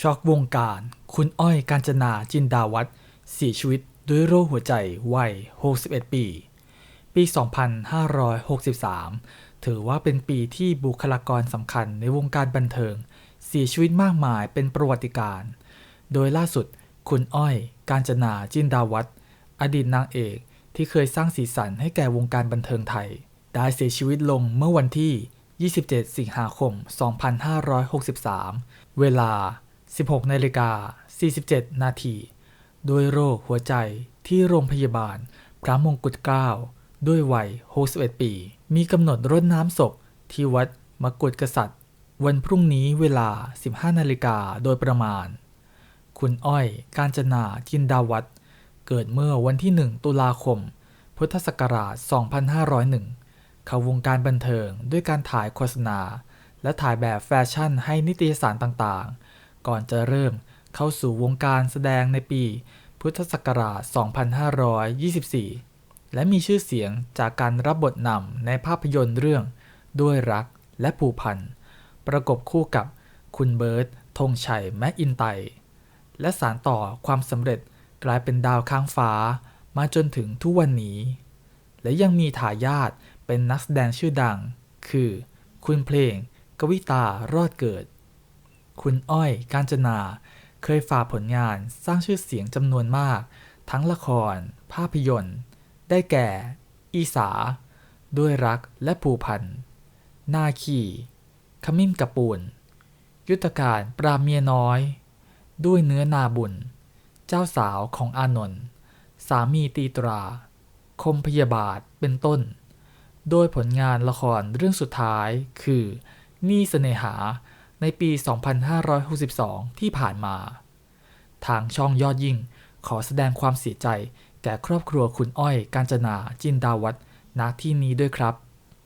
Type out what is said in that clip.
ช็อกวงการ คุณอ้อยกาญจนาจินดาวัฒน์เสียชีวิตด้วยโรคหัวใจวัย 61 ปี ปี 2563 ถือว่าเป็นปีที่บุคลากรสำคัญในวงการบันเทิง เสียชีวิตมากมายเป็นประวัติการณ์โดยล่าสุด คุณอ้อย กาญจนาจินดาวัฒน์อดีตนางเอกที่เคยสร้างสีสันให้แก่วงการบันเทิงไทย ได้เสียชีวิตลงเมื่อวันที่ 27 สิงหาคม 2563 เวลา 16นาฬิกา47 นาทีโดยโรคหัวใจที่โรงพยาบาล พระมงกุฎเกล้าด้วยวัย 61 ปี มีกำหนดรดน้ำศพที่วัดมกุฎกษัตริย์ วันพรุ่งนี้เวลา 15 นาฬิกาโดยประมาณ คุณอ้อยกาญจนาจินดาวัฒน์เกิดเมื่อวันที่ 1 ตุลาคม พุทธศักราช 2501 เข้าวงการบันเทิงด้วยการถ่ายโฆษณา และถ่ายแบบแฟชั่นให้นิตยสารต่างๆ ก่อนจะเริ่มเข้าสู่วงการแสดงในปี พุทธศักราช 2524 และมีชื่อเสียงจากการรับบทนำในภาพยนตร์เรื่อง ด้วยรักและผูพัน ประกบคู่กับคุณเบิร์ตธงชัยแมคอินไต และสารต่อความสำเร็จกลายเป็นดาวค้างฟ้ามาจนถึงทุกวันนี้ และยังมีทายาทเป็นนักแสดงชื่อดัง คือ คุณเพลง กวิตารอดเกิด คุณอ้อย กาญจนา เคยฝากผลงานสร้างชื่อเสียงจำนวนมาก ทั้งละคร ภาพยนตร์ ได้แก่ อีสา ด้วยรักและผูพัน นาคีขมิ้นกระปูน ยุทธการปราเมียน้อย ด้วยเนื้อนาบุญ เจ้าสาวของอานนท์ สามีตีตรา คมพยาบาท เป็นต้น โดยผลงานละครเรื่องสุดท้ายคือ นี่เสนหา ในปี 2562 ที่ผ่านมา ทางช่องยอดยิ่ง ขอแสดงความเสียใจแก่ครอบครัวคุณอ้อยกาญจนาจินดาวัฒนาที่นี้ด้วยครับ